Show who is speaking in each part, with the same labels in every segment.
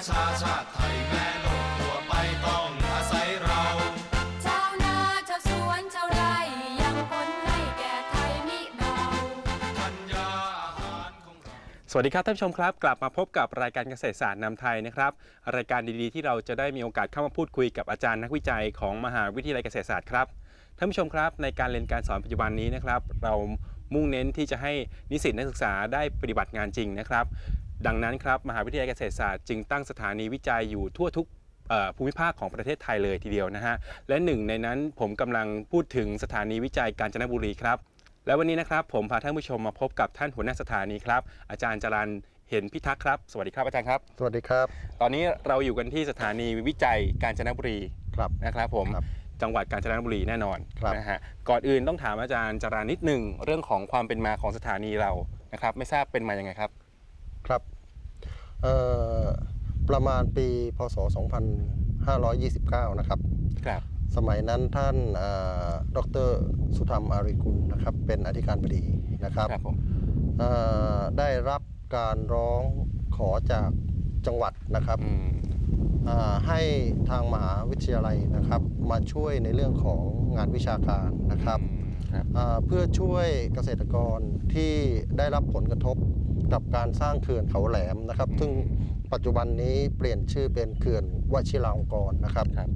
Speaker 1: ประชาชาติไทยแม่โลกทั่วไปต้องอาศัยเรา
Speaker 2: ชาวนาชาวสวนชาวไร่ยังพ้นให้แก่ไทยมิเบา
Speaker 1: ธัญญาอาหารของเรา
Speaker 3: สวัสดีครับท่านผู้ชมครับ กลับมาพบกับรายการเกษตรศาสตร์นำไทยนะครับรายการดีๆที่เราจะได้มีโอกาสเข้ามาพูดคุยกับอาจารย์นักวิจัยของมหาวิทยาลัยเกษตรศาสตร์ครับท่านผู้ชมครับในการเรียนการสอนปัจจุบันนี้นะครับ เรามุ่งเน้นที่จะให้นิสิตนักศึกษาได้ปฏิบัติงานจริงนะครับ ดังนั้นครับมหาวิทยาลัยเกษตรศาสตร์จึงตั้งสถานีวิจัยอยู่ทั่วทุกเอ่อภูมิภาคของประเทศไทยเลยทีเดียวนะฮะและหนึ่งในนั้นผมกำลังพูดถึงสถานีวิจัยกาญจนบุรีครับ และวันนี้นะครับผมพาท่านผู้ชมมาพบกับท่านหัวหน้าสถานีครับ อาจารย์จรันเห็นพิทักษ์ครับ สวัสดีครับอาจารย์ครับ
Speaker 4: สวัสดีครับ
Speaker 3: ตอนนี้เราอยู่กันที่สถานีวิจัยกาญจนบุรี
Speaker 4: ครับ
Speaker 3: นะครับผม
Speaker 4: ครับ
Speaker 3: จังหวัดกาญจนบุรีแน่นอน
Speaker 4: ครับ
Speaker 3: นะฮะก่อนอื่นต้องถามอาจารย์จรันนิดหนึ่งเรื่องของความเป็นมาของสถานีเรานะครับไม่ทราบเป็นมาอย่างไงครับ
Speaker 4: ครับเอ่อประมาณปีพศ 2529 นะครับ
Speaker 3: ครับ
Speaker 4: สมัยนั้นท่านเอ่อดรสุธรรมอาริกุลนะครับ เป็นอธิการบดีนะครับ
Speaker 3: ครับผม
Speaker 4: เอ่อได้รับการร้องขอจากจังหวัดนะครับ
Speaker 3: อืม
Speaker 4: อ่าให้ทางมหาวิทยาลัยนะครับ มาช่วยในเรื่องของงานวิชาการนะครับ
Speaker 3: ครับ
Speaker 4: อ่าเพื่อช่วยเกษตรกรที่ได้รับผลกระทบ กับการสร้างเขื่อนเขาแหลมนะครับ ซึ่งปัจจุบันนี้เปลี่ยนชื่อเป็นเขื่อนวชิราลงกรณ์นะครับ
Speaker 3: ครับ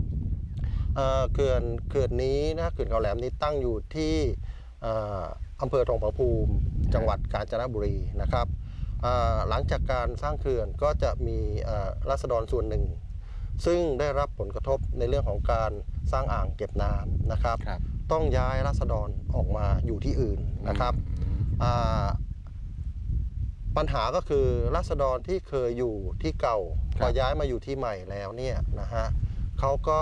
Speaker 4: เอ่อเขื่อนเขื่อนนี้นะเขื่อนเขาแหลมนี้ตั้งอยู่ที่อ่าอำเภอทองผาภูมิจังหวัดกาญจนบุรีนะครับอ่าหลังจากการสร้างเขื่อนก็จะมีอ่ารัษฎรส่วนหนึ่ง ซึ่งได้รับผลกระทบในเรื่องของการสร้างอ่างเก็บน้ำนะครับ
Speaker 3: ครับ
Speaker 4: ต้องย้ายรัษฎรออกมาอยู่ที่อื่นนะครับอ่า ปัญหาก็คือรัษฎรที่เคยอยู่ที่เก่า
Speaker 3: ค
Speaker 4: พ
Speaker 3: รับ
Speaker 4: อย้ายมาอยู่ที่ใหม่แล้วเนี่ยนะฮะเขาก็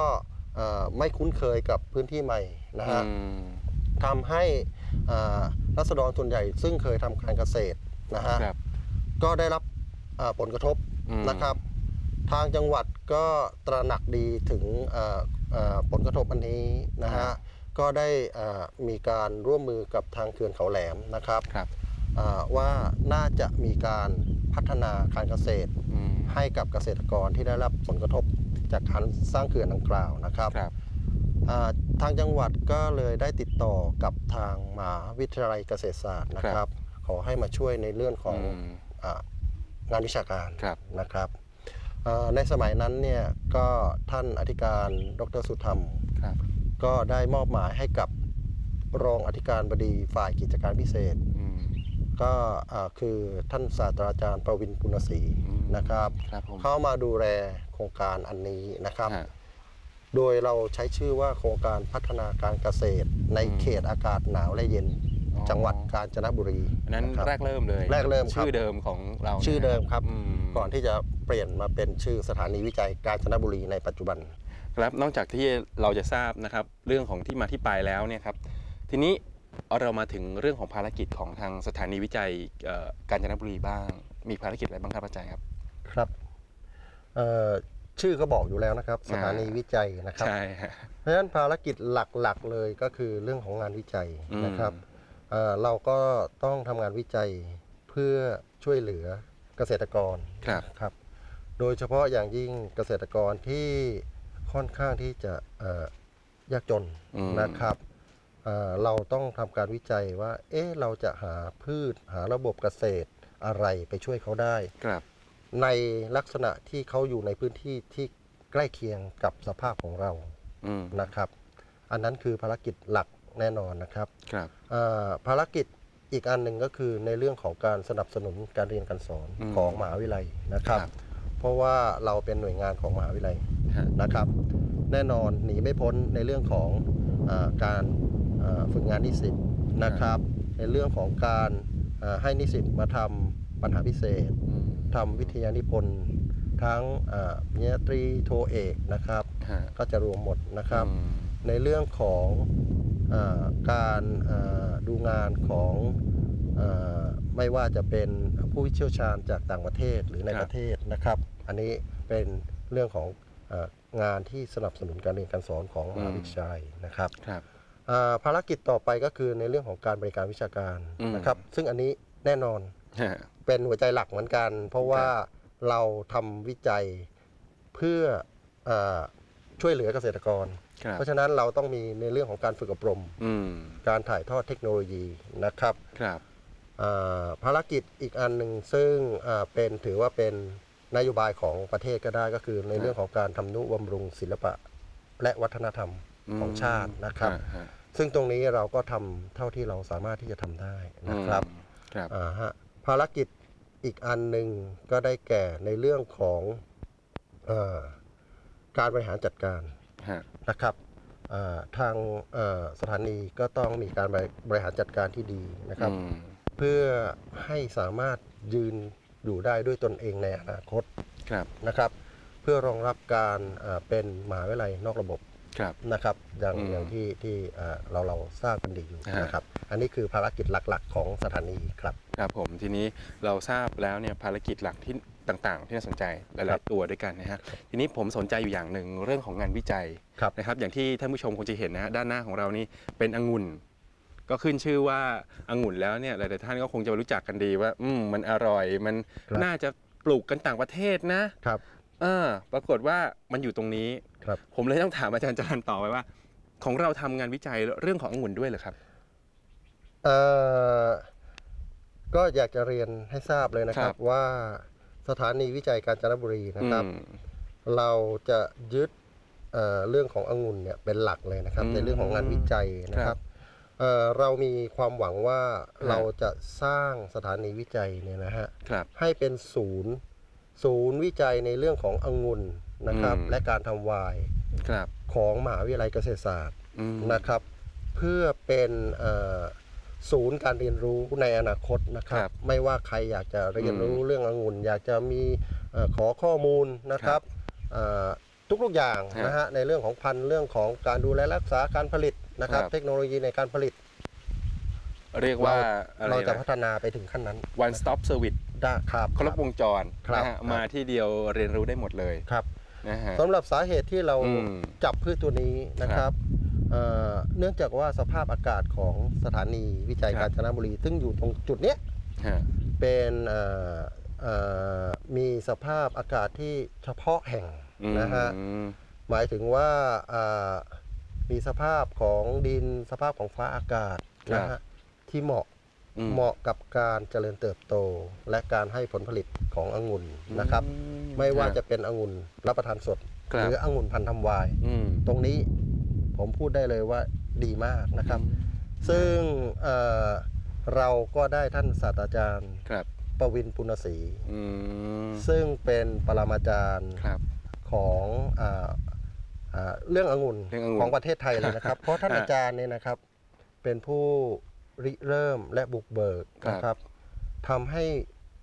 Speaker 4: เอ่อไม่คุ้นเคยกับพื้นที่ใหม่นะฮะ
Speaker 3: อืม
Speaker 4: ทำให้อ่ารัษฎรส่วนใหญ่ ซึ่งเคยทำการเกษตรนะฮะ
Speaker 3: ครับ
Speaker 4: ก็ได้รับอ่าผลกระทบ
Speaker 3: อืม
Speaker 4: นะครับ ทางจังหวัดก็ตระหนักดีถึงอ่าอ่าผลกระทบอันนี้นะฮะก็ได้อ่ามีการร่วมมือกับทางเขื่อนเขาแหลมนะครับ
Speaker 3: ครับ
Speaker 4: อ่า ว่าน่าจะมีการพัฒนาการเกษตร
Speaker 3: อืม
Speaker 4: ให้กับเกษตรกรที่ได้รับผลกระทบจากการสร้างเขื่อนดังกล่าวนะครับ
Speaker 3: ครับ
Speaker 4: อ่าทางจังหวัดก็เลยได้ติดต่อกับทางมหาวิทยาลัยเกษตรศาสตร์นะครับ ขอให้มาช่วยในเรื่องของ
Speaker 3: อืม
Speaker 4: อางานวิชาการ
Speaker 3: ครับ
Speaker 4: นะครับอ่าในสมัยนั้นเนี่ยก็ท่านอธิการดรสุธรรม
Speaker 3: ครับ
Speaker 4: ก็ได้มอบหมายให้กับรองอธิการบดีฝ่ายกิจการพิเศษ
Speaker 3: อืม
Speaker 4: ก็อ่าคือท่านศาสตราจารย์ประวินปุณศรี
Speaker 3: อืม
Speaker 4: นะครับ
Speaker 3: ครับผม
Speaker 4: เข้ามาดูแลโครงการอันนี้นะครับ
Speaker 3: ฮะ
Speaker 4: โดยเราใช้ชื่อว่าโครงการพัฒนาการเกษตร ใน
Speaker 3: อืม
Speaker 4: เขตอากาศหนาวและเย็น
Speaker 3: อ๋อ
Speaker 4: จังหวัดกาญจนบุรี
Speaker 3: อันนั้นะ
Speaker 4: คบ
Speaker 3: แรกเริ่มเลย
Speaker 4: แรกเริ่มครับ
Speaker 3: ชื่อเดิมของเรา
Speaker 4: ชื่อเดิมครับ
Speaker 3: อืม
Speaker 4: ก่อนที่จะเปลี่ยนมาเป็นชื่อสถานีวิจัยกาญจนบุรีในปัจจุบัน
Speaker 3: ครับนอกจากที่เราจะทราบนะครับ เรื่องของที่มาที่ไปแล้วเนี่ยครับ ทีนี้ เรามาถึงเรื่องของภารกิจของทางสถานีวิจัยเอ่อกาญจนบุรีบ้าง มีภารกิจอะไรบ้างครับอาจารย์ครับ
Speaker 4: ครับเอ่อชื่อก็บอกอยู่แล้วนะครับ สถานีวิจัยนะครับ
Speaker 3: ใช่ฮะ
Speaker 4: เพราะฉะนั้นภารกิจหลักๆเลยก็คือเรื่องของงานวิจัย
Speaker 3: อืม
Speaker 4: นะครับเอ่อเราก็ต้องทำงานวิจัยเพื่อช่วยเหลือเกษตรกร
Speaker 3: ครับ
Speaker 4: ครับ โดยเฉพาะอย่างยิ่งเกษตรกรที่ค่อนข้างที่จะเอ่อยากจน
Speaker 3: อืม
Speaker 4: นะครับ เอ่อเราต้องทำการวิจัยว่า เอ๊ะเราจะหาพืชหาระบบเกษตรอะไรไปช่วยเขาได้
Speaker 3: ครับ
Speaker 4: ในลักษณะที่เขาอยู่ในพื้นที่ที่ใกล้เคียงกับสภาพของเรา
Speaker 3: อืม
Speaker 4: นะครับ อันนั้นคือภารกิจหลักแน่นอนนะครับ
Speaker 3: ครับ
Speaker 4: เอ่อภารกิจอีกอันหนึ่งก็คือในเรื่องของการสนับสนุนการเรียนการสอน
Speaker 3: อืม
Speaker 4: ของมหาวิทยาลัยนะครับ
Speaker 3: ครับ
Speaker 4: เพราะว่าเราเป็นหน่วยงานของมหาวิทยาลัย
Speaker 3: ฮะ
Speaker 4: นะครับแน่นอนหนีไม่พ้นในเรื่องของเออการเอ่อ ฝึกงานนิสิตนะครับ ในเรื่องของการเอ่อให้นิสิตมาทำปัญหาพิเศษ
Speaker 3: อืม
Speaker 4: ทำวิทยานิพนธ์ทั้งเอ่อปริญญาตรีโทเอกนะครับ
Speaker 3: ฮะ
Speaker 4: ก็จะรวมหมดนะครับ
Speaker 3: อืม
Speaker 4: ในเรื่องของเออการเอ่อดูงานของเออไม่ว่าจะเป็นผู้เชี่ยวชาญจากต่างประเทศหรือใน
Speaker 3: ครับ
Speaker 4: ประเทศนะครับ อันนี้เป็นเรื่องของเอองานที่สนับสนุนการเรียนการสอนของมหาวิทยาลัยนะครับ
Speaker 3: ครับ
Speaker 4: อ่า ภารกิจต่อไปก็คือในเรื่องของการบริการวิชาการ
Speaker 3: อืม
Speaker 4: นะครับ ซึ่งอันนี้แน่นอน
Speaker 3: ฮะ
Speaker 4: เป็นหัวใจหลักเหมือนกัน เพราะว่าเราทำวิจัยเพื่อเออช่วยเหลือเกษตรกร
Speaker 3: ครับ
Speaker 4: เพราะฉะนั้นเราต้องมีในเรื่องของการฝึกอบรม
Speaker 3: อืม
Speaker 4: การถ่ายทอดเทคโนโลยีนะครับ
Speaker 3: ครับ
Speaker 4: อ่าภารกิจอีกอันหนึ่งซึ่งอ่าเป็นถือว่าเป็นนโยบายของประเทศก็ได้ก็คือในเรื่องของการทำนุบำรุงศิลปะและวัฒนธรรม ของชาตินะครับ
Speaker 3: ฮฮ
Speaker 4: ซึ่งตรงนี้เราก็ทำเท่าที่เราสามารถที่จะทำได้นะครับ
Speaker 3: อืมครับ
Speaker 4: อ่าฮะภารกิจอีกอันหนึ่งก็ได้แก่ในเรื่องของเออการบริหารจัดการ
Speaker 3: ฮะ
Speaker 4: นะครับอ่าทางเอ่อสถานีก็ต้องมีการบริบริหารจัดการที่ดีนะครับ
Speaker 3: อืม
Speaker 4: เพื่อให้สามารถยืนอยู่ได้ด้วยตนเองในอนาคต
Speaker 3: ครับ
Speaker 4: นะครับ เพื่อรองรับการเอ่อเป็นมหาวิทยาลัยนอกระบบ
Speaker 3: ครับ
Speaker 4: นะครับอย่าง
Speaker 3: อืม
Speaker 4: อย่างที่ที่เอ่อเราเราทราบกันดีอยู่
Speaker 3: ฮะ
Speaker 4: นะครับ อันนี้คือภารกิจหลักๆ ของสถานีครับ
Speaker 3: ครับผมทีนี้เราทราบแล้วเนี่ยภารกิจหลักที่ต่างๆ ที่น่าสนใจห
Speaker 4: ครั
Speaker 3: ลาย
Speaker 4: บ
Speaker 3: ๆตัวด้วยกันนะฮะทีนี้ผมสนใจอยู่อย่างหนึ่งเรื่องของงานวิจัย
Speaker 4: ครับ
Speaker 3: นะครับ อย่างที่ท่านผู้ชมคงจะเห็นนะฮะด้านหน้าของเรานี่เป็นองุ่น ก็ขึ้นชื่อว่าองุ่นแล้วเนี่ยหลายๆท่านก็คงจะรู้จักกันดีว่า อืมมันอร่อย มัน
Speaker 4: ครับ
Speaker 3: น่าจะปลูกกันต่างประเทศนะ ครับ เออ ปรากฏว่ามันอยู่ตรงนี้
Speaker 4: ครับ
Speaker 3: ผมเลยต้องถามอาจารย์จรันต่อไปว่า ของเราทำงานวิจัยเรื่องขององุ่นด้วยเหรอครับ
Speaker 4: เอ่อก็อยากจะเรียนให้ทราบเลยนะค
Speaker 3: ค
Speaker 4: รั
Speaker 3: รั
Speaker 4: บ บว่าสถานีวิจัยกาญจนบุรีนะครับ
Speaker 3: อืม
Speaker 4: เราจะยึดเอ่อเรื่องขององุ่นเนี่ยเป็นหลักเลยนะครับ
Speaker 3: อืม
Speaker 4: ในเรื่องของงานวิจัยนะค
Speaker 3: ครั
Speaker 4: รับบเอ่อเรามีความหวังว่า
Speaker 3: ครับ
Speaker 4: เราจะสร้างสถานีวิจัยเนี่ยนะฮะ
Speaker 3: ครับ
Speaker 4: ให้เป็นศูนย์ ศูนย์วิจัยในเรื่องขององุ่นนะครับ
Speaker 3: อืม
Speaker 4: และการทำไวน์
Speaker 3: ครับ
Speaker 4: ของมหาวิทยาลัยเกษตรศาสตร์
Speaker 3: อืม
Speaker 4: นะครับ เพื่อเป็นเอ่อศูนย์การเรียนรู้ในอนาคตนะครับ
Speaker 3: ครับ
Speaker 4: ไม่ว่าใครอยากจะเรียนรู้
Speaker 3: อืม
Speaker 4: เรื่ององุ่น อยากจะมีเอ่อขอข้อมูลนะครับเอ่อทุกๆอย่าง
Speaker 3: ฮะ
Speaker 4: นะฮะในเรื่องของพันธุ์เรื่องของการดูแลรักษาการผลิตนะครับ
Speaker 3: ครับ
Speaker 4: เทคโนโลยีในการผลิต
Speaker 3: เรียกว่าอะไร
Speaker 4: เราจะ
Speaker 3: นะ
Speaker 4: พัฒนาไปถึงขั้นนั้น
Speaker 3: one stop service
Speaker 4: ได้ครับ
Speaker 3: ครบวงจร
Speaker 4: ครับ
Speaker 3: นะฮะ
Speaker 4: ครับ
Speaker 3: มาที่เดียวเรียนรู้ได้หมดเลย
Speaker 4: ครับ
Speaker 3: นะฮะ
Speaker 4: สำหรับสาเหตุที่เรา
Speaker 3: อืม
Speaker 4: จับพืชตัวนี้นะครับเอ่อเนื่องจากว่าสภาพอากาศของสถานีวิจัย
Speaker 3: ครั
Speaker 4: กา
Speaker 3: บ
Speaker 4: ญจนบุรี ซึ่งอยู่ตรงจุดเนี้ย
Speaker 3: ฮะ
Speaker 4: เป็นเอ่อเอ่อมีสภาพอากาศที่เฉพาะแห่งนะฮะ
Speaker 3: อืม
Speaker 4: หมายถึงว่าเอ่อมีสภาพของดินสภาพของฟ้าอากาศนะฮะที่เหมาะ
Speaker 3: อื
Speaker 4: เหมาะกับการเจริญเติบโต และการให้ผลผลิตขององุ่นนะครับ
Speaker 3: อื
Speaker 4: ไม่ว่า
Speaker 3: ครับ
Speaker 4: จะเป็นองุ่นรับประทานสด
Speaker 3: ครับ
Speaker 4: หรือองุ่นพันธุ์ทำวาย
Speaker 3: อืม
Speaker 4: ตรงนี้ผมพูดได้เลยว่าดีมากนะครับ ซึ่งเอ่อเราก็ได้ท่านศาสตราจารย์
Speaker 3: ครับ
Speaker 4: ประวินปุณศรี
Speaker 3: อืม
Speaker 4: ซึ่งเป็นปรมาจารย์
Speaker 3: ครับ
Speaker 4: ของอ่าอ่าเรื่ององุ่น
Speaker 3: เรื่ององุ่น
Speaker 4: ของประเทศไทยเลยนะครับ เพราะท่าน
Speaker 3: ฮะ
Speaker 4: อาจารย์เนี่ยนะครับเป็นผู้ ริเริ่มและบุกเบิก
Speaker 3: ครับ
Speaker 4: นะครับทำให้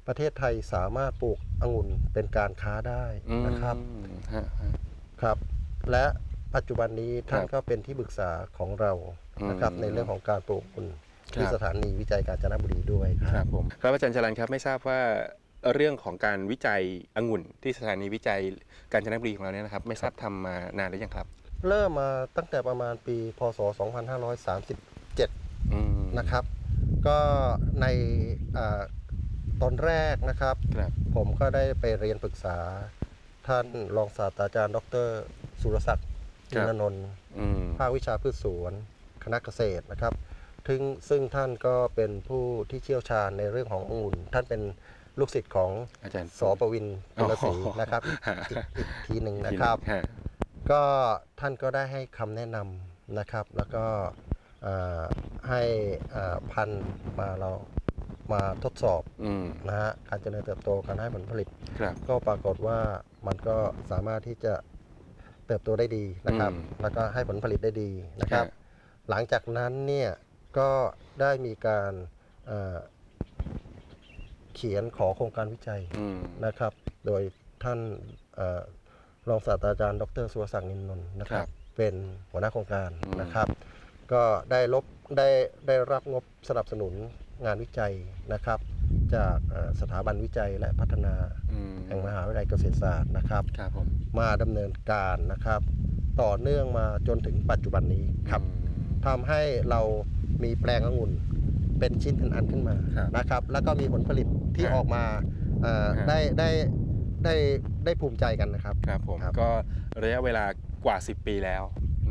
Speaker 4: ประเทศไทยสามารถปลูกองุ่นเป็นการค้าได้นะครับ
Speaker 3: อืมฮะฮะ
Speaker 4: ครับ และปัจจุบันนี้ท่าน
Speaker 3: ครับ
Speaker 4: ก็เป็นที่ปรึกษาของเรานะครับ
Speaker 3: อืม
Speaker 4: ในเรื่องของการปลูกองุ่น
Speaker 3: ครับ
Speaker 4: ที่สถานีวิจัยกาญจนบุรีด้วยค
Speaker 3: ค
Speaker 4: รั
Speaker 3: รับบผมครับอาจารย์จรันครับไม่ทราบว่าเรื่องของการวิจัยองุ่น ที่สถานีวิจัยกาญจนบุรีของเราเนี่ยนะครับ ไม่ทราบทำมานานหรือยังครับ
Speaker 4: เริ่มมาตั้งแต่ประมาณปี พศ 2537
Speaker 3: อืม
Speaker 4: นะครับ ก็ในอาตอนแรกนะครับ
Speaker 3: ครับ
Speaker 4: ผมก็ได้ไปเรียนปรึกษาท่านรองศาสตราจารย์ ดร สุรศักดิ์
Speaker 3: ครั
Speaker 4: อิ
Speaker 3: บ
Speaker 4: นนนท์
Speaker 3: อืม
Speaker 4: ภาควิชาพืชสวนคณะเกษตรนะครับถึงซึ่งท่านก็เป็นผู้ที่เชี่ยวชาญในเรื่องขององุ่น ท่านเป็นลูกศิษย์ของ
Speaker 3: อาจารย์
Speaker 4: สประวินปุณศรี
Speaker 3: อ๋อ
Speaker 4: นะครับอีก
Speaker 3: ฮะ
Speaker 4: อีกอีกทีหนึ่ง
Speaker 3: อีก
Speaker 4: นะ
Speaker 3: ทีห
Speaker 4: ค
Speaker 3: ง
Speaker 4: รับ
Speaker 3: ฮะ
Speaker 4: ก็ท่านก็ได้ให้คำแนะนำนะครับ แล้วก็อ่า ให้อ่าพันธุ์มาเรามาทดสอบ
Speaker 3: อืม
Speaker 4: นะฮะการเจริญเติบโตการให้ผลผลิต
Speaker 3: ครับ
Speaker 4: ก็ปรากฏว่ามันก็สามารถที่จะเติบโตได้ดีนะครับ
Speaker 3: อืม
Speaker 4: แล้วก็ให้ผลผลิตได้ดีนะครับ
Speaker 3: ฮะ
Speaker 4: หลังจากนั้นเนี่ยก็ได้มีการเอ่อเขียนขอโครงการวิจัย
Speaker 3: อืม
Speaker 4: นะครับ โดยท่านเออรองศาสตราจารย์ ดรสุรศักดิ์นินนนท์นะค
Speaker 3: ครั
Speaker 4: รับ
Speaker 3: บ
Speaker 4: เป็นหัวหน้าโครงการ
Speaker 3: อืม
Speaker 4: นะครับ ก็ได้ลบได้ได้รับงบสนับสนุนงานวิจัยนะครับ จากเอ่อสถาบันวิจัยและพัฒนา
Speaker 3: อืม
Speaker 4: แห่งมหาวิทยาลัยเกษตรศาสตร์นะครับ
Speaker 3: ครับผม
Speaker 4: มาดำเนินการนะครับ ต่อเนื่องมาจนถึงปัจจุบันนี้ครับ
Speaker 3: อืม
Speaker 4: ทำให้เรามีแปลงองุ่นเป็นชิ้นเป็นอันขึ้นมา
Speaker 3: ครับ
Speaker 4: นะครับ แล้วก็มีผลผลิตที่
Speaker 3: ฮะ
Speaker 4: ออกมาเอ่อ
Speaker 3: ฮะ
Speaker 4: ได้ได้ได้ได้ภูมิใจกันนะครับ
Speaker 3: ครับผม
Speaker 4: ครับ
Speaker 3: ก็ระยะเวลากว่า 10 ปีแล้ว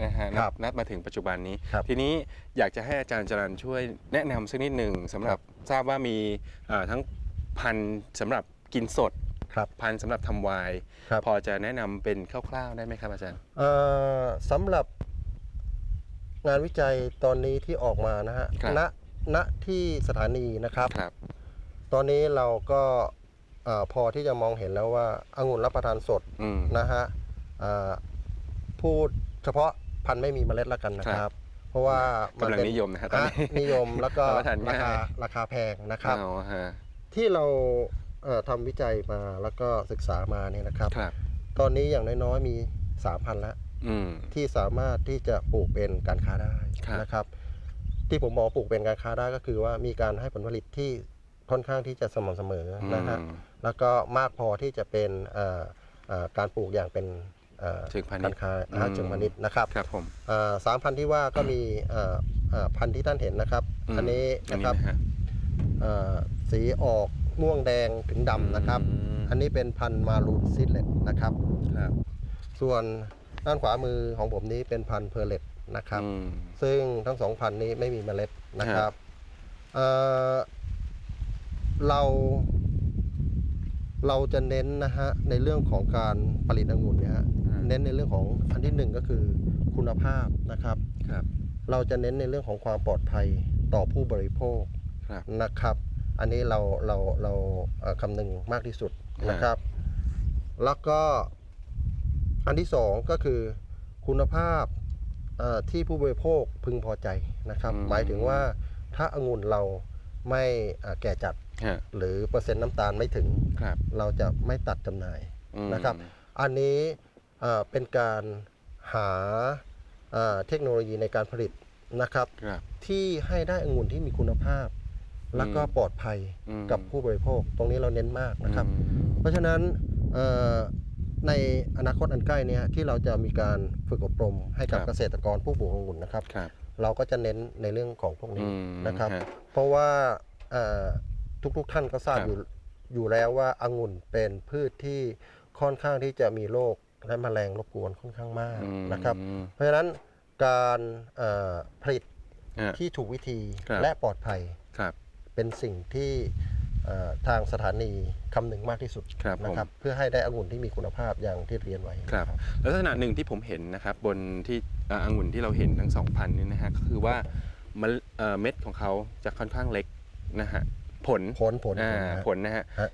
Speaker 3: นะฮะนั
Speaker 4: ครับ
Speaker 3: นับมาถึงปัจจุบันนี้
Speaker 4: ครับ
Speaker 3: ทีนี้อยากจะให้อาจารย์จรันช่วยแนะนำสักนิดหนึ่งสำหรับทราบว่ามีเอ่อทั้งพันธุ์สำหรับกินสด
Speaker 4: ครับ
Speaker 3: พันธุ์สำหรับทำไวน์
Speaker 4: ครับ
Speaker 3: พอจะแนะนำเป็นคร่าวๆได้ไหมครับอาจารย์
Speaker 4: เอ่อสำหรับงานวิจัยตอนนี้ที่ออกมานะฮะ
Speaker 3: ครับ
Speaker 4: ณณที่สถานีนะครับ
Speaker 3: ครับ
Speaker 4: ตอนนี้เราก็เอ่อพอที่จะมองเห็นแล้วว่าองุ่นรับประทานสด
Speaker 3: อืม
Speaker 4: นะฮะเอ่อพูดเฉพาะ พันธุ์ไม่มีเมล็ดแล้วกันนะค
Speaker 3: ครั
Speaker 4: รับ
Speaker 3: บ
Speaker 4: เพราะว่ามั
Speaker 3: กำลัง
Speaker 4: เป็น
Speaker 3: นิยมนะฮะตอนนี้
Speaker 4: อะนิยมแล้วก็
Speaker 3: รับประทาน
Speaker 4: รา
Speaker 3: ง่าย
Speaker 4: คาราคาแพงนะครับ
Speaker 3: เอาฮะ
Speaker 4: ที่เราเอ่อทำวิจัยมาแล้วก็ศึกษามาเนี่ยนะครับ
Speaker 3: ครับ
Speaker 4: ตอนนี้อย่างน้อยๆมี 3,000แล้ว
Speaker 3: อืม
Speaker 4: ที่สามารถที่จะปลูกเป็นการค้าได้
Speaker 3: ครับ
Speaker 4: นะครับ ที่ผมบอกปลูกเป็นการค้าได้ก็คือว่ามีการให้ผลผลิตที่ค่อนข้างที่จะสม่ำเสมอนะฮะ
Speaker 3: อืม
Speaker 4: แล้วก็มากพอที่จะเป็นเอ่อเอ่อการปลูกอย่างเป็น เอ่อ
Speaker 3: เชิงพาณิชย์
Speaker 4: การค้า
Speaker 3: อืม
Speaker 4: อ่าเชิงพาณิชย์นะครับ
Speaker 3: ครับผม
Speaker 4: เอ่อสามพันธุ์ที่ว่าก็มีเอ่อเอ่อพันธุ์ที่ท่านเห็นนะครับ
Speaker 3: ม
Speaker 4: อันนี้
Speaker 3: อัน
Speaker 4: นะ
Speaker 3: นี้
Speaker 4: ครับ
Speaker 3: นะฮะ
Speaker 4: เอ่อสีออกม่วงแดงถึงดำนะครับ
Speaker 3: ม
Speaker 4: อันนี้เป็นพันธุ์มารูนซิดเลตนะครับ
Speaker 3: ครับ
Speaker 4: ส่วนด้านขวามือของผมนี้เป็นพันธุ์เพอร์เลตนะครับ
Speaker 3: อืม
Speaker 4: ซึ่งทั้งสองพันธุ์นี้ไม่มีเมล็ดนะครับเอ่อเรา เราจะเน้นนะฮะในเรื่องของการผลิตองุ่นเนี่ยฮะ
Speaker 3: อืม
Speaker 4: เน้นในเรื่องของอันที่หนึ่งก็คือคุณภาพนะครับ
Speaker 3: ครับ
Speaker 4: เราจะเน้นในเรื่องของความปลอดภัยต่อผู้บริโภค
Speaker 3: ครับ
Speaker 4: นะครับ อันนี้เราเราเราเอ่อคำนึงมากที่สุด
Speaker 3: ฮะ
Speaker 4: นะครับ แล้วก็อันที่สองก็คือคุณภาพเอ่อที่ผู้บริโภคพึงพอใจนะครับ หมายถึงว่าถ้าองุ่นเราไม่เอ่อแก่จัด
Speaker 3: ฮะ
Speaker 4: หรือเปอร์เซ็นต์น้ำตาลไม่ถึง
Speaker 3: ครับ
Speaker 4: เราจะไม่ตัดจำหน่าย
Speaker 3: อืม
Speaker 4: นะครับ อันนี้เอ่อเป็นการหาเอ่อเทคโนโลยีในการผลิตนะครับ
Speaker 3: ครับ
Speaker 4: ที่ให้ได้องุ่นที่มีคุณภาพ แล้วก็ปลอดภัย
Speaker 3: อืม
Speaker 4: กับผู้บริโภค ตรงนี้เราเน้นมากนะครับ
Speaker 3: อืม
Speaker 4: เพราะฉะนั้นเอ่อในอนาคตอันใกล้เนี้ที่เราจะมีการฝึกอบรมให้กับเกษตรกรผู้ปลูกองุ่นนะครับ
Speaker 3: ครับ
Speaker 4: เราก็จะเน้นในเรื่องของพวก
Speaker 3: อื
Speaker 4: นี้
Speaker 3: ม
Speaker 4: นะครับ
Speaker 3: ฮะ
Speaker 4: เพราะว่าเอ่อ ทุกๆท่านก็ทราบ
Speaker 3: ครับ
Speaker 4: อยู่อยู่แล้วว่าองุ่นเป็นพืชที่ค่อนข้างที่จะมีโรคและแมลงรบกวนค่อนข้างมาก
Speaker 3: อืม
Speaker 4: นะครับ เพราะฉะนั้นการเอ่อผลิต
Speaker 3: ฮะ
Speaker 4: ที่ถูกวิธี
Speaker 3: ครับ
Speaker 4: และปลอดภัย
Speaker 3: ครับ
Speaker 4: เป็นสิ่งที่เอ่อทางสถานีคำนึงมากที่สุด
Speaker 3: ครับผม
Speaker 4: นะครับเพื่อให้ได้องุ่นที่มีคุณภาพอย่างที่เรียนไว้
Speaker 3: ครับลักษณะหนึ่งที่ผมเห็นนะครับบนที่อ่าองุ่นที่เราเห็นทั้งสองพันนี่นะฮะก็คือว่ามันเอ่อเม็ดของเขาจะค่อนข้างเล็กนะฮะ ผล
Speaker 4: ผลผล
Speaker 3: อ่า
Speaker 4: นะฮะ
Speaker 3: ผลนะฮะ
Speaker 4: ฮะ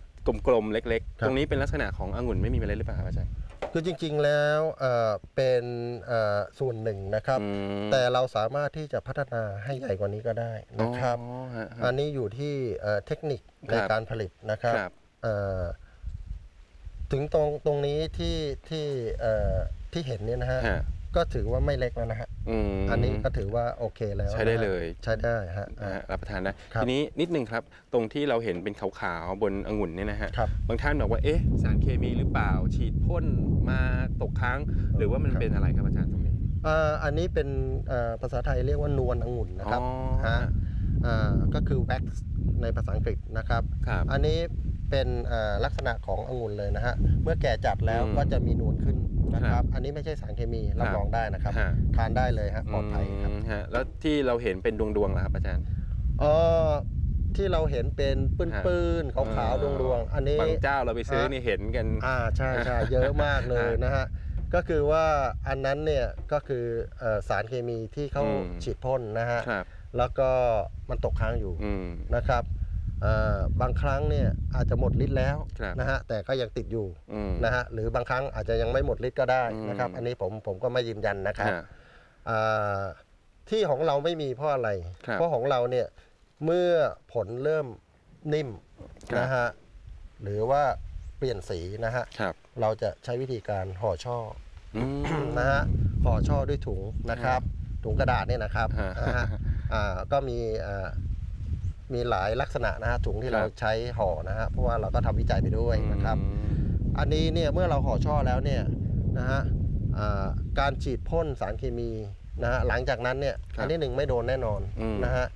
Speaker 3: กลมๆเล็ก
Speaker 4: ครับ
Speaker 3: ๆตรงนี้เป็นลักษณะขององุ่นไม่มีเมล็ดหรือเปล่าครับอาจารย์
Speaker 4: คือจริงๆแล้วเอ่อเป็นเอ่อส่วนหนึ่งนะครับ
Speaker 3: อืม
Speaker 4: แต่เราสามารถที่จะพัฒนาให้ใหญ่กว่านี้ก็ได้นะครับ
Speaker 3: อ๋อฮะ
Speaker 4: อันนี้อยู่ที่เอ่อเทคนิคใน
Speaker 3: ครับ
Speaker 4: การผลิตนะครับ
Speaker 3: ครับ
Speaker 4: เอ่อถึงตรงตรงนี้ที่ที่เอ่อที่เห็นเนี่ยนะฮะ
Speaker 3: ฮะ
Speaker 4: ก็ถือว่าไม่เล็กแล้วนะฮะ
Speaker 3: อืม
Speaker 4: อันนี้ก็ถือว่าโอเคแล้ว
Speaker 3: ใช้ได้
Speaker 4: นะฮะ
Speaker 3: เลย
Speaker 4: ใช้ได้ฮะ
Speaker 3: นะฮะรับประทานได้
Speaker 4: ครับ
Speaker 3: ทีนี้นิดนึงครับ ตรงที่เราเห็นเป็นขาวๆบนองุ่นเนี่ยนะฮะ
Speaker 4: ครับ
Speaker 3: บางท่านบอกว่าเอ๊ะสารเคมีหรือเปล่า ฉีดพ่นมาตกค้าง หรือว่ามัน
Speaker 4: ครับ
Speaker 3: เป็นอะไรครับอาจารย์ตรงนี้
Speaker 4: เอ่ออันนี้เป็นเอ่อภาษาไทยเรียกว่านวลองุ่นนะครับ
Speaker 3: อ๋อ
Speaker 4: ฮะอ่าก็คือ wax ในภาษาอังกฤษนะครับ
Speaker 3: ครับ
Speaker 4: อันนี้ เป็นเอ่อลักษณะขององุ่นเลยนะฮะเมื่อแก่จัดแล้ว
Speaker 3: อืม
Speaker 4: ก็จะมีนวลขึ้นนะค
Speaker 3: ครั
Speaker 4: รับ
Speaker 3: บ
Speaker 4: อันนี้ไม่ใช่สารเคมีรับ
Speaker 3: ครับ
Speaker 4: รองได้นะครับ
Speaker 3: ฮะ
Speaker 4: ทานได้เลยฮะปลอดภัยครับ
Speaker 3: มฮะแล้วที่เราเห็นเป็นดวงๆล่ะครับอาจารย์
Speaker 4: อ๋อที่เราเห็นเป็นปื้นๆขาวๆดวงๆอันนี้
Speaker 3: บางเจ้าเราไปซื้อ
Speaker 4: ฮะ
Speaker 3: นี่เห็นกัน
Speaker 4: อ่าใช่ใช่เยอะมากเลยนะฮะก็คือว่าอันนั้นเนี่ยก็คือเอ่อสารเคมีที่เขา
Speaker 3: อืม
Speaker 4: ฉีดพ่นนะฮะ
Speaker 3: ครับ
Speaker 4: แล้วก็มันตกค้างอยู่
Speaker 3: อืม
Speaker 4: นะครับเอ่อ บางครั้งเนี่ยอาจจะหมดฤทธิ์แล้ว
Speaker 3: ครับ
Speaker 4: นะฮะแต่ก็ยังติดอยู่
Speaker 3: อืม
Speaker 4: นะฮะหรือบางครั้งอาจจะยังไม่หมดฤทธิ์ก็ได้
Speaker 3: อืม
Speaker 4: นะครับ อันนี้ผมผมก็ไม่ยืนยันนะครับ
Speaker 3: ฮะ
Speaker 4: อ่าที่ของเราไม่มีเพราะอะไร
Speaker 3: ครับ
Speaker 4: เพราะของเราเนี่ยเมื่อผลเริ่มนิ่ม
Speaker 3: ครับ
Speaker 4: นะฮะหรือว่าเปลี่ยนสีนะฮะ
Speaker 3: ครับ
Speaker 4: เราจะใช้วิธีการห่อช่อ
Speaker 3: อืม
Speaker 4: นะฮะห่อช่อด้วยถุงนะครับ ถุงกระดาษเนี่ยนะครับ
Speaker 3: ฮะ
Speaker 4: นะฮะอ่าก็มีอ่า มีหลายลักษณะนะฮะถุงที่
Speaker 3: ครับ
Speaker 4: เราใช้ห่อนะฮะเพราะว่าเราก็ทำวิจัยไปด้วยนะครับ
Speaker 3: อืม
Speaker 4: อันนี้เนี่ยเมื่อเราห่อช่อแล้วเนี่ยนะฮะอ่าการฉีดพ่นสารเคมีนะฮะหลังจากนั้นเนี่ยอันที่หนึ่งไม่โดนแน่นอน
Speaker 3: อืม
Speaker 4: นะฮะ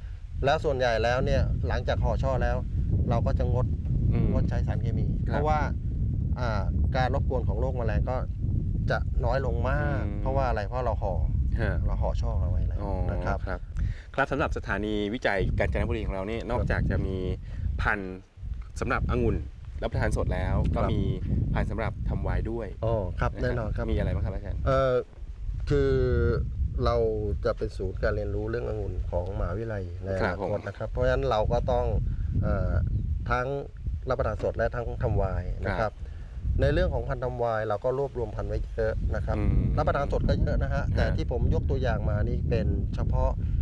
Speaker 4: แล้วส่วนใหญ่แล้วเนี่ยหลังจากห่อช่อแล้ว เราก็จะงด
Speaker 3: อืม
Speaker 4: งดใช้สารเคมี
Speaker 3: ครับ
Speaker 4: เพราะว่าอ่าการรบกวนของโรคแมลงก็จะน้อยลงมาก
Speaker 3: อืม
Speaker 4: เพราะว่าอะไรเพราะเราห่อ
Speaker 3: ฮะ
Speaker 4: เราห่อช่อเอาไว้แล้ว
Speaker 3: อ๋อ
Speaker 4: นะครับ
Speaker 3: ครับครับสำหรับสถานีวิจัยกาญจนบุรีของเรานี่นอกจากจะมีพันธุ์สำหรับองุ่นรับประทานสดแล้ว ก็
Speaker 4: ครับ
Speaker 3: มีพันธุ์สำหรับทำไวน์ด้วย
Speaker 4: อ๋อครับะแน่นอนครับ
Speaker 3: มีอะไรบ้างครับอาจารย์
Speaker 4: เอ่อคือเราจะเป็นศูนย์การเรียนรู้เรื่ององุ่นของมหาวิทยาลัยในอ
Speaker 3: ครับ
Speaker 4: นา
Speaker 3: ผ
Speaker 4: ค
Speaker 3: ม
Speaker 4: ตนะครับ เพราะฉะนั้นเราก็ต้องเออทั้งรับประทานสดและทั้งทำไวน์นะครับในเรื่องของพันธุ์ทำไวน์เราก็รวบรวมพันธุ์ไว้เยอะนะครับ
Speaker 3: อืม
Speaker 4: รับประทานสดก็เยอะนะฮะแต่
Speaker 3: ฮะ
Speaker 4: ที่ผมยกตัวอย่างมานี่เป็นเฉพาะเอ่อ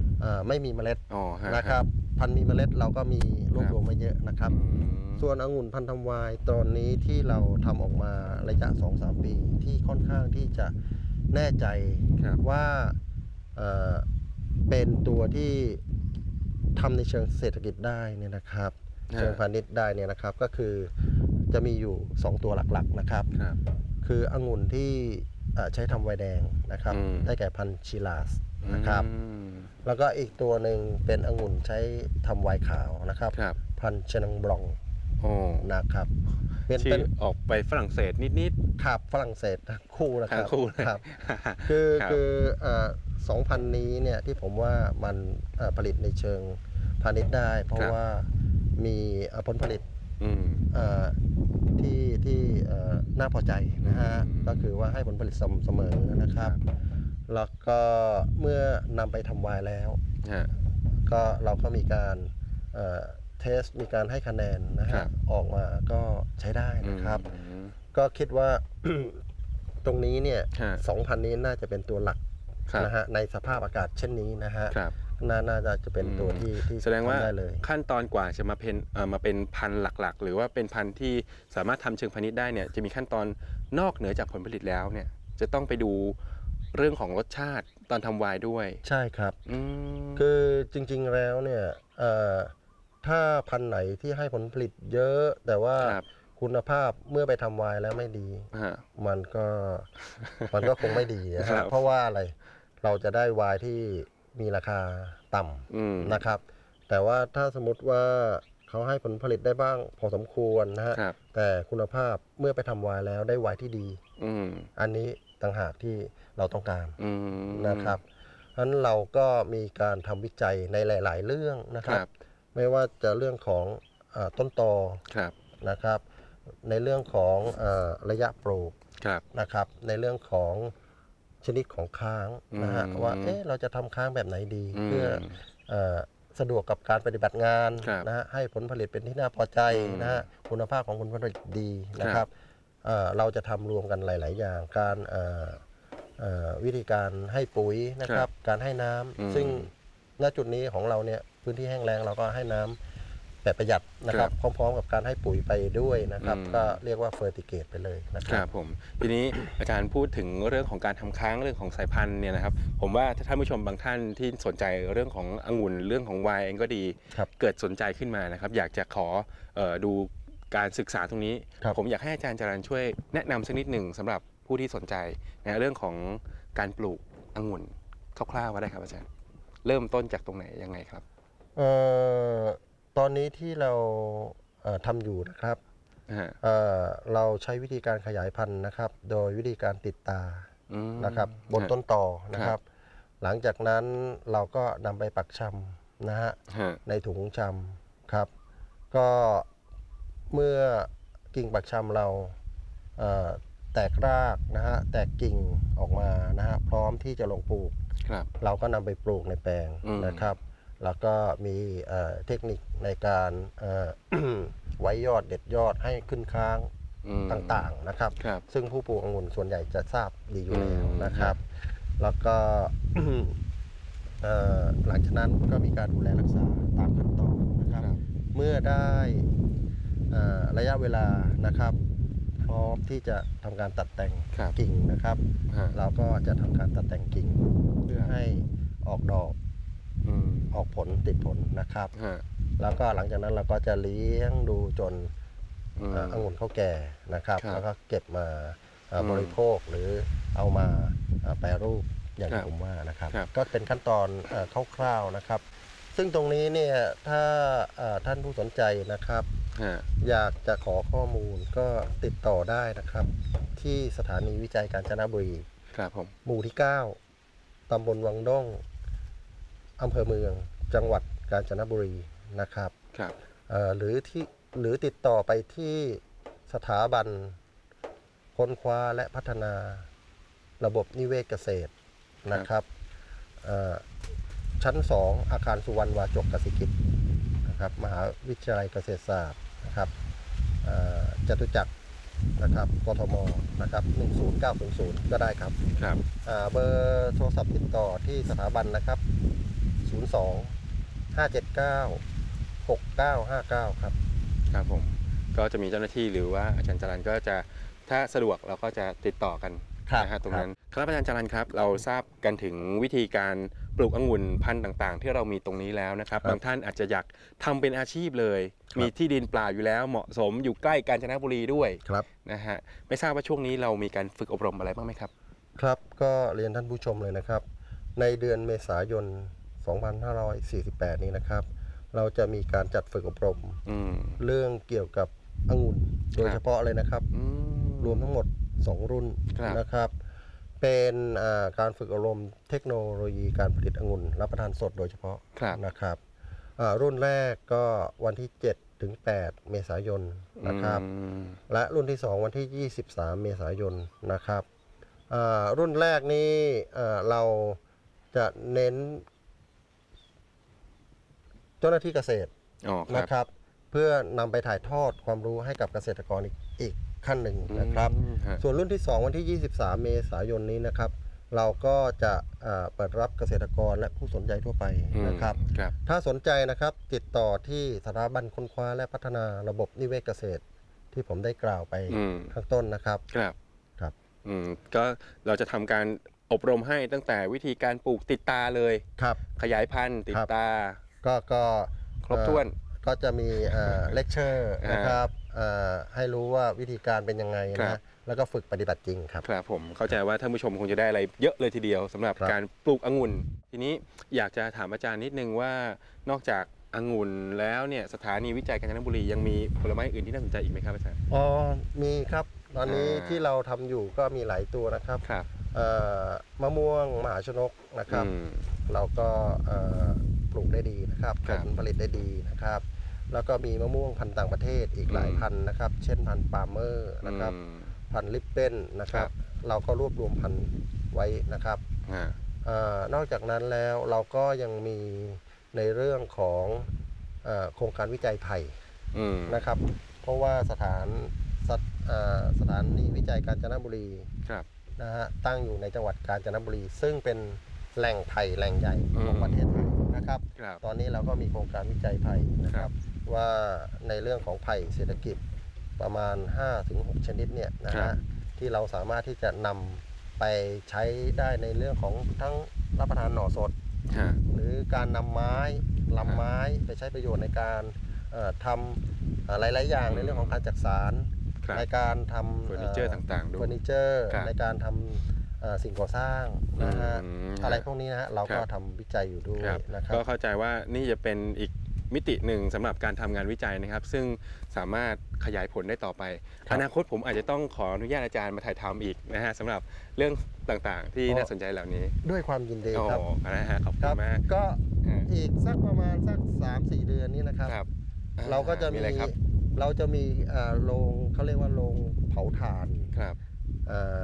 Speaker 4: ไม่มีเมล็ด
Speaker 3: อ๋อฮะ
Speaker 4: นะครับ พันธุ์มีเมล็ดเราก็มีรวบรวมไว้เยอะนะครับ
Speaker 3: อืม
Speaker 4: ส่วนองุ่นพันธุ์ทำไวน์ตอนนี้ที่เราทำออกมาระยะ 2-3 ปี ที่ค่อนข้างที่จะแน่ใจ
Speaker 3: ครับ
Speaker 4: ว่าเอ่อเป็นตัวที่ทำในเชิงเศรษฐกิจได้เนี่ยนะครับ
Speaker 3: ฮะ
Speaker 4: เชิงพาณิชย์ได้เนี่ยนะครับก็คือจะมีอยู่ 2 ตัวหลักๆนะครับ
Speaker 3: ครับ
Speaker 4: คือองุ่นที่เอ่อใช้ทำไวน์แดงนะครับ
Speaker 3: อืม
Speaker 4: ได้แก่พันธุ์ชิลาส นะครับ
Speaker 3: อืม
Speaker 4: แล้วก็อีกตัวหนึ่งเป็นองุ่นใช้ทำไวน์ขาวนะครับ
Speaker 3: ครับ
Speaker 4: พันธุ์เชนังบลอง
Speaker 3: โอ้
Speaker 4: นะครับ เป็น
Speaker 3: ชื่
Speaker 4: เป็
Speaker 3: อนออกไปฝรั่งเศสนิด
Speaker 4: ขับฝรั่งเศสทั้งคู่
Speaker 3: ๆ
Speaker 4: นะค
Speaker 3: ทา
Speaker 4: รั
Speaker 3: ง
Speaker 4: บ
Speaker 3: คู่เลย
Speaker 4: ครับ คือ
Speaker 3: รับ
Speaker 4: คือสองพันนี้เนี่ยที่ผมว่ามันเอ่อผลิตในเชิงพาณิชย์ได้ เพราะ
Speaker 3: ครับ
Speaker 4: ว่ามีเอ่อผลผลิต
Speaker 3: อืม
Speaker 4: เอ่อที่ที่เอ่อน่าพอใจนะฮะ
Speaker 3: อืม
Speaker 4: ก็คือว่าให้ผลผลิตสม่ำเสมอนะครับ แล้วก็เมื่อนำไปทำไวน์แล้ว
Speaker 3: ฮะ
Speaker 4: ก็เราก็มีการเอ่อเทสมีการให้คะแนนนะ
Speaker 3: ครั
Speaker 4: ฮะ
Speaker 3: บ
Speaker 4: ออกมาก็ใช้ได้นะครับ
Speaker 3: อืม
Speaker 4: ก็คิดว่า ตรงนี้เนี่ย
Speaker 3: ฮะ
Speaker 4: สองพันนี้น่าจะเป็นตัวหลัก
Speaker 3: ครับ
Speaker 4: นะฮะในสภาพอากาศเช่นนี้นะฮะ
Speaker 3: ครับ
Speaker 4: นาน่าจะเป็นตัวที่ที่
Speaker 3: แสดงว่า
Speaker 4: ทำได้เลย
Speaker 3: ขั้นตอนกว่าจะมาเป็นเอ่อมาเป็นพันธุ์หลักๆ หรือว่าเป็นพันธุ์ที่สามารถทำเชิงพาณิชย์ได้เนี่ยจะมีขั้นตอนนอกเหนือจากผลผลิตแล้วเนี่ยจะต้องไปดู เรื่องของรสชาติตอนทำไวน์ด้วย
Speaker 4: ใช่ครับ
Speaker 3: อืม
Speaker 4: คือจริงๆแล้วเนี่ยเอ่อถ้าพันธุ์ไหนที่ให้ผลผลิตเยอะ แต่ว่า
Speaker 3: ครับ
Speaker 4: คุณภาพเมื่อไปทำไวน์แล้วไม่ดี
Speaker 3: ฮะ
Speaker 4: มันก็มันก็คงไม่ดีนะ
Speaker 3: ครั
Speaker 4: ฮะ
Speaker 3: บ
Speaker 4: เพราะว่าอะไรเราจะได้ไวน์ที่มีราคาต่ำ
Speaker 3: อืม
Speaker 4: นะครับ แต่ว่าถ้าสมมติว่า เขาให้ผลผลิตได้บ้างพอสมควรนะฮะ
Speaker 3: ครับ
Speaker 4: แต่คุณภาพเมื่อไปทำไวน์แล้วได้ไวน์ที่ดี
Speaker 3: อืม
Speaker 4: อันนี้ต่างหากที่เราต้องการ
Speaker 3: อืม
Speaker 4: นะครับฉะนั้นเราก็มีการทำวิจัยในหลาย ๆ เรื่องนะค
Speaker 3: ค
Speaker 4: รั
Speaker 3: รับ บ
Speaker 4: ไม่ว่าจะเรื่องของอาต้นตอ
Speaker 3: ครับ
Speaker 4: นะครับ ในเรื่องของอาระยะปลูก
Speaker 3: ครับ
Speaker 4: นะครับในเรื่องของชนิดของค้างนะฮะ
Speaker 3: อืม
Speaker 4: ว่าเอ๊ะเราจะทำค้างแบบไหนดี
Speaker 3: อืม
Speaker 4: เพื่อเออ สะดวกกับการปฏิบัติงาน
Speaker 3: ครับ
Speaker 4: นะฮะให้ผลผลิตเป็นที่น่าพอใจ
Speaker 3: อืม
Speaker 4: นะฮะคุณภาพของผลผลิตดีนะค
Speaker 3: ครั
Speaker 4: รับบเอ่อเราจะทำรวมกันหลาย ๆ อย่าง การเอ่อเอ่อวิธีการให้ปุ๋ยนะครับ การให้น้ำ
Speaker 3: อืม
Speaker 4: ซึ่งณจุดนี้ของเราเนี่ยพื้นที่แห้งแล้งเราก็ให้น้ำ แบบประหยัดนะครับ พร้อม ๆ กับการให้ปุ๋ยไปด้วยนะครับ
Speaker 3: อืม
Speaker 4: ก็เรียกว่าเฟอร์ติเกตไปเลยนะค
Speaker 3: ค
Speaker 4: รั
Speaker 3: รับบผมทีนี้อาจารย์พูดถึงเรื่องของการทำค้างเรื่องของสายพันธุ์เนี่ยนะครับ ผมว่าถ้าท่านผู้ชมบางท่านที่สนใจเรื่องขององุ่นเรื่องของไวน์เองก็ดี
Speaker 4: ครับ
Speaker 3: เกิดสนใจขึ้นมานะครับ อยากจะขอเออดูการศึกษาตรงนี้
Speaker 4: ครับ
Speaker 3: ผมอยากให้อาจารย์จรันช่วยแนะนำสักนิดหนึ่งสำหรับผู้ที่สนใจในเรื่องของการปลูกองุ่นคร่าวๆก็ได้ครับอาจารย์ เริ่มต้นจากตรงไหนยังไงครับ
Speaker 4: เอ่อ ตอนนี้ที่เราเอ่อทำอยู่นะครับ
Speaker 3: อ่า
Speaker 4: เอ่อเราใช้วิธีการขยายพันธุ์นะครับ โดยวิธีการติดตา
Speaker 3: อืม
Speaker 4: นะครับ บนต้นต่อนะค
Speaker 3: ครั
Speaker 4: รับ
Speaker 3: บ
Speaker 4: หลังจากนั้นเราก็นำไปปักชำนะฮะ
Speaker 3: ฮะ
Speaker 4: ในถุงชำครับ ก็เมื่อกิ่งปักชำเราเอ่อแตกรากนะฮะแตกกิ่งออกมานะฮะพร้อมที่จะลงปลูก
Speaker 3: ครับ
Speaker 4: เราก็นำไปปลูกในแปลง
Speaker 3: อืม
Speaker 4: นะครับ แล้วก็มีเอ่อเทคนิคในการเอ่อไว้ยอดเด็ดยอดให้ขึ้นค้าง
Speaker 3: อืม
Speaker 4: ต่างๆนะครับ
Speaker 3: ครับ
Speaker 4: ซึ่งผู้ปลูกองุ่นส่วนใหญ่จะทราบดีอยู่แล้ว
Speaker 3: อืม
Speaker 4: นะครับ แล้วก็เอ่อหลังจากนั้นก็มีการดูแลรักษาตามขั้นตอนนะครับ
Speaker 3: ครับ
Speaker 4: เมื่อได้เอ่อระยะเวลานะครับ พร้อมที่จะทำการตัดแต่ง
Speaker 3: ครับ
Speaker 4: กิ่งนะครับ
Speaker 3: ฮะ
Speaker 4: เราก็จะทำการตัดแต่งกิ่งเพื่อให้ออกดอก
Speaker 3: อืม
Speaker 4: ออกผลติดผลนะครับ
Speaker 3: ฮะ
Speaker 4: แล้วก็หลังจากนั้นเราก็จะเลี้ยงดูจน
Speaker 3: อืม
Speaker 4: เอ่อองุ่นเขาแก่นะครับ
Speaker 3: ครับ
Speaker 4: แล้วก็เก็บมาเอ่ออ
Speaker 3: ม
Speaker 4: บริโภคหรือเอามาเอ่อแปรรูปอย่าง
Speaker 3: ครั
Speaker 4: ที่
Speaker 3: บ
Speaker 4: ผมว่านะครับ
Speaker 3: ครับ
Speaker 4: ก็เป็นขั้นตอนเอ่อคร่าวๆนะครับ ซึ่งตรงนี้เนี่ยถ้าเอ่อท่านผู้สนใจนะครับ
Speaker 3: ฮะ
Speaker 4: อยากจะขอข้อมูลก็ติดต่อได้นะครับ ที่สถานีวิจัยกาญจนบุรี
Speaker 3: ครับผม
Speaker 4: หมู่ที่ 9 ตำบลวังด้ง อำเภอเมืองจังหวัดกาญจนบุรีนะครับ
Speaker 3: ครับ
Speaker 4: เอ่อหรือที่หรือติดต่อไปที่สถาบันค้นคว้าและพัฒนาระบบนิเวศเกษตรนะครับเอ่อชั้น 2 อาคารสุวรรณวาจกกสิกิจนะครับมหาวิทยาลัยเกษตรศาสตร์นะครับเอ่อจตุจักรนะครับกทมนะครับ 10900 ก็ได้ครับ
Speaker 3: ครับ
Speaker 4: อ่าเบอร์โทรศัพท์ติดต่อที่สถาบันนะครับ 02 579 6959 ครับ
Speaker 3: ครับผมก็จะมีเจ้าหน้าที่หรือว่าอาจารย์จรันก็จะถ้าสะดวกเราก็จะติดต่อกัน
Speaker 4: ครับ
Speaker 3: นะฮะตรงนั้นครับอาจารย์จรันครับ เราทราบกันถึงวิธีการปลูกองุ่นพันธุ์ต่างๆ ที่เรามีตรงนี้แล้วนะครับ
Speaker 4: ครับ
Speaker 3: บางท่านอาจจะอยากทำเป็นอาชีพเลย
Speaker 4: ครับ
Speaker 3: มีที่ดินเปล่าอยู่แล้วเหมาะสมอยู่ใกล้กาญจนบุรีด้วย
Speaker 4: ครับ
Speaker 3: นะฮะไม่ทราบว่าช่วงนี้เรามีการฝึกอบรมอะไรบ้างไหมครับ
Speaker 4: ครับก็เรียนท่านผู้ชมเลยนะครับ ในเดือนเมษายน 2548 นี้นะครับ เราจะมีการจัดฝึกอบรม
Speaker 3: อืม
Speaker 4: เรื่องเกี่ยวกับองุ่นโดย
Speaker 3: ครับ
Speaker 4: เฉพาะเลยนะครับ
Speaker 3: อื
Speaker 4: รวมทั้งหมด 2 รุ่น
Speaker 3: ครับ
Speaker 4: นะครับ เป็นอ่าการฝึกอบรมเทคโนโลยีการผลิตองุ่นรับประทานสดโดยเฉพาะ
Speaker 3: ครับ
Speaker 4: นะครับอ่ารุ่นแรกก็วันที่ 7 ถึง 8 เมษายนนะครับ
Speaker 3: อืม
Speaker 4: และรุ่นที่ 2 วันที่ 23 เมษายนนะครับอ่ารุ่นแรกนี้อ่าเราจะเน้นเจ้าหน้าที่เกษตร
Speaker 3: อ๋อค
Speaker 4: นะ
Speaker 3: รับ
Speaker 4: ครับ เพื่อนำไปถ่ายทอดความรู้ให้กับเกษตรกรอีกอีกขั้นหนึ่งนะครับ
Speaker 3: อืมฮะ
Speaker 4: ส่วนรุ่นที่ 2 วันที่ 23 เมษายนนี้นะครับ เราก็จะอ่าเปิดรับเกษตรกรและผู้สนใจทั่วไปนะครับ
Speaker 3: ครับ
Speaker 4: ถ้าสนใจนะครับติดต่อที่สถาบันค้นคว้าและพัฒนาระบบนิเวศเกษตร ที่ผมได้กล่าวไป
Speaker 3: อืม
Speaker 4: ข้างต้นนะครับ
Speaker 3: ครับ
Speaker 4: ครับ
Speaker 3: อืมก็เราจะทำการอบรมให้ตั้งแต่วิธีการปลูกติดตาเลย
Speaker 4: ครับ
Speaker 3: ขยายพันธุ์ติด
Speaker 4: ครับ
Speaker 3: ตา
Speaker 4: ก็ก็
Speaker 3: ครบถ้วน
Speaker 4: เอ่อก็จะมีเลคเชอร์
Speaker 3: อ่าน
Speaker 4: นะครับเอ่อให้รู้ว่าวิธีการเป็นยังไง
Speaker 3: ครั
Speaker 4: นะ
Speaker 3: บ
Speaker 4: แล้วก็ฝึกปฏิบัติจริงครับ
Speaker 3: ครับผมเข้าใจว่าท่านผู้ชมคงจะได้อะไรเยอะเลยทีเดียวสำหรับ
Speaker 4: ครับ
Speaker 3: การปลูกองุ่น ทีนี้อยากจะถามอาจารย์นิดนึงว่านอกจากองุ่นแล้วเนี่ยสถานีวิจัยกาญจนบุรียังมีผลไม้อื่นที่น่าสนใจอีกไหมครับอาจารย์
Speaker 4: อ๋อมีครับตอนนี้
Speaker 3: อ่า
Speaker 4: ที่เราทำอยู่ก็มีหลายตัวนะครับ
Speaker 3: ครับ
Speaker 4: เอ่อมะม่วงมหาชนกนะครับ
Speaker 3: อืม
Speaker 4: เราก็เอ่อ ปลูกได้ดีนะครับ
Speaker 3: ครั
Speaker 4: ผ
Speaker 3: บ
Speaker 4: ลผลิตได้ดีนะครับ แล้วก็มีมะม่วงพันธุ์ต่างประเทศอีกหลาย
Speaker 3: อืม
Speaker 4: พันธุ์นะครับ เช่นพันธุ์ปาล์มเมอร์นะครับ
Speaker 3: อืม
Speaker 4: พันธุ์ลิปเป็นนะครับ
Speaker 3: ครับ
Speaker 4: เราก็รวบรวมพันธุ์ไว้นะครับ
Speaker 3: อ่า
Speaker 4: เออนอกจากนั้นแล้วเราก็ยังมีในเรื่องของเออโครงการวิจัยไผ่
Speaker 3: อืม
Speaker 4: นะครับ เพราะว่าสถานสถเอ่อสถานีวิจัยกาญจนบุรี
Speaker 3: ครับ
Speaker 4: นะฮะตั้งอยู่ในจังหวัดกาญจนบุรี ซึ่งเป็นแหล่งไผ่แหล่งใหญ่
Speaker 3: อืม
Speaker 4: ของประเทศไทย นะครับ
Speaker 3: ครับ
Speaker 4: ตอนนี้เราก็มีโครงการวิจัยไผ่นะค
Speaker 3: ครั
Speaker 4: รับ
Speaker 3: บ
Speaker 4: ว่าในเรื่องของไผ่เศรษฐกิจประมาณ 5-6 ชนิดเนี่ยนะ
Speaker 3: ครั
Speaker 4: ฮะ
Speaker 3: บ
Speaker 4: ที่เราสามารถที่จะนำไปใช้ได้ในเรื่องของทั้งรับประทานหน่อสด
Speaker 3: ฮะ
Speaker 4: หรือการนำไม้ลำไม้ไปใช้ประโยชน์ในการเอ่อทำเอ่อหลาย ๆ อย่างในเรื่องของการจักสาร
Speaker 3: ครับ
Speaker 4: ในการทำ
Speaker 3: เฟอร์นิเจอร์ต่างๆด้วย
Speaker 4: เฟอร์นิเจอร์
Speaker 3: ครับ
Speaker 4: ในการทำเอ่อ สิ่งก่อสร้างนะฮะ
Speaker 3: อืม
Speaker 4: อะไรพวกนี้นะฮะเราก็
Speaker 3: ครับ
Speaker 4: ทำวิจัยอยู่ด้วย
Speaker 3: ครับ
Speaker 4: นะครับ
Speaker 3: ก็เข้าใจว่านี่จะเป็นอีกมิติหนึ่งสำหรับการทำงานวิจัยนะครับ ซึ่งสามารถขยายผลได้ต่อไป
Speaker 4: ครับ
Speaker 3: อนาคตผมอาจจะต้องขออนุญาตอาจารย์มาถ่ายทำอีกนะฮะสำหรับเรื่องต่างๆ ที่
Speaker 4: อ๋อ
Speaker 3: น่าสนใจเหล่านี้
Speaker 4: ด้วยความยินดี
Speaker 3: โอ้
Speaker 4: ครับ
Speaker 3: นะฮะขอบคุ
Speaker 4: ครั
Speaker 3: ณ
Speaker 4: บ
Speaker 3: มาก
Speaker 4: ก็
Speaker 3: ฮะ
Speaker 4: อีกสักประมาณสัก 3-4 เดือนนี้นะครับ
Speaker 3: ครับ
Speaker 4: เราก็จะ
Speaker 3: มี
Speaker 4: มี
Speaker 3: อะไรครับ
Speaker 4: เราจะมีเอ่อโรงเขาเรียกว่าโรงเผาถ่าน
Speaker 3: ครับ
Speaker 4: เอ่อเอ่อค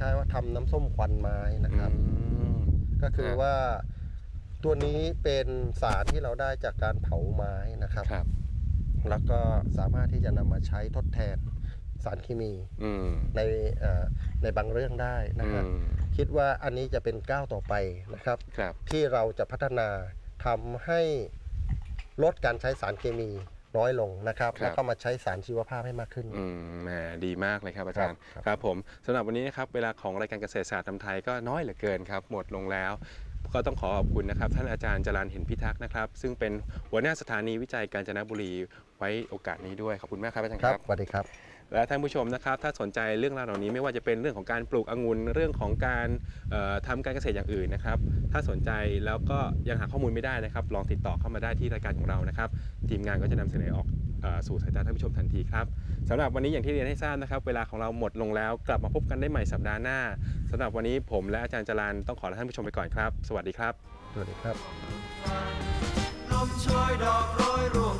Speaker 4: ล้ายๆ ว่าทำน้ำส้มควันไม้นะครับ
Speaker 3: อืม
Speaker 4: ก็คือ
Speaker 3: ครับ
Speaker 4: ว่าตัวนี้เป็นสารที่เราได้จากการเผาไม้นะครับ
Speaker 3: ครับ
Speaker 4: แล้วก็สามารถที่จะนำมาใช้ทดแทนสารเคมี
Speaker 3: อืม
Speaker 4: ในเอ่อในบางเรื่องได้นะ
Speaker 3: อื
Speaker 4: ครับ
Speaker 3: ม
Speaker 4: คิดว่าอันนี้จะเป็นก้าวต่อไปนะครับ
Speaker 3: ครับ
Speaker 4: ที่เราจะพัฒนาทำให้ลดการใช้สารเคมี น้อยลงนะครับ
Speaker 3: ครับ
Speaker 4: แล้วก็มาใช้สารชีวภาพให้มากขึ้น
Speaker 3: อืมแหมดีมากเลยครับอาจารย์
Speaker 4: ครับ
Speaker 3: ครับผมสำหรับวันนี้นะครับเวลาของรายการเกษตรศาสตร์นำไทยก็น้อยเหลือเกินครับ หมดลงแล้ว ก็ต้องขอขอบคุณนะครับ ท่านอาจารย์จรันเห็นพิทักษ์นะครับ ซึ่งเป็นหัวหน้าสถานีวิจัยกาญจนบุรีไว้โอกาสนี้ด้วยขอบคุณมากครับอาจารย์
Speaker 4: ค
Speaker 3: ค
Speaker 4: รั
Speaker 3: รั
Speaker 4: บ บ สวัสดีครับ
Speaker 3: และท่านผู้ชมนะครับ ถ้าสนใจเรื่องราวเหล่านี้ไม่ว่าจะเป็นเรื่องของการปลูกองุ่นเรื่องของการเอ่อทำการเกษตรอย่างอื่นนะครับ ถ้าสนใจแล้วก็ยังหาข้อมูลไม่ได้นะครับ ลองติดต่อเข้ามาได้ที่รายการของเรานะครับ ทีมงานก็จะนำเสนอออกเออสู่สายตาท่านผู้ชมทันทีครับสำหรับวันนี้อย่างที่เรียนให้ทราบนะครับ เวลาของเราหมดลงแล้วกลับมาพบกันได้ใหม่สัปดาห์หน้าสำหรับวันนี้ผมและอาจารย์จรานต้องขอลาท่านผู้ชมไปก่อนครับ สวัสดีครับ
Speaker 4: สวัสดีครับ
Speaker 1: ลมโชยดอกโรยร่วง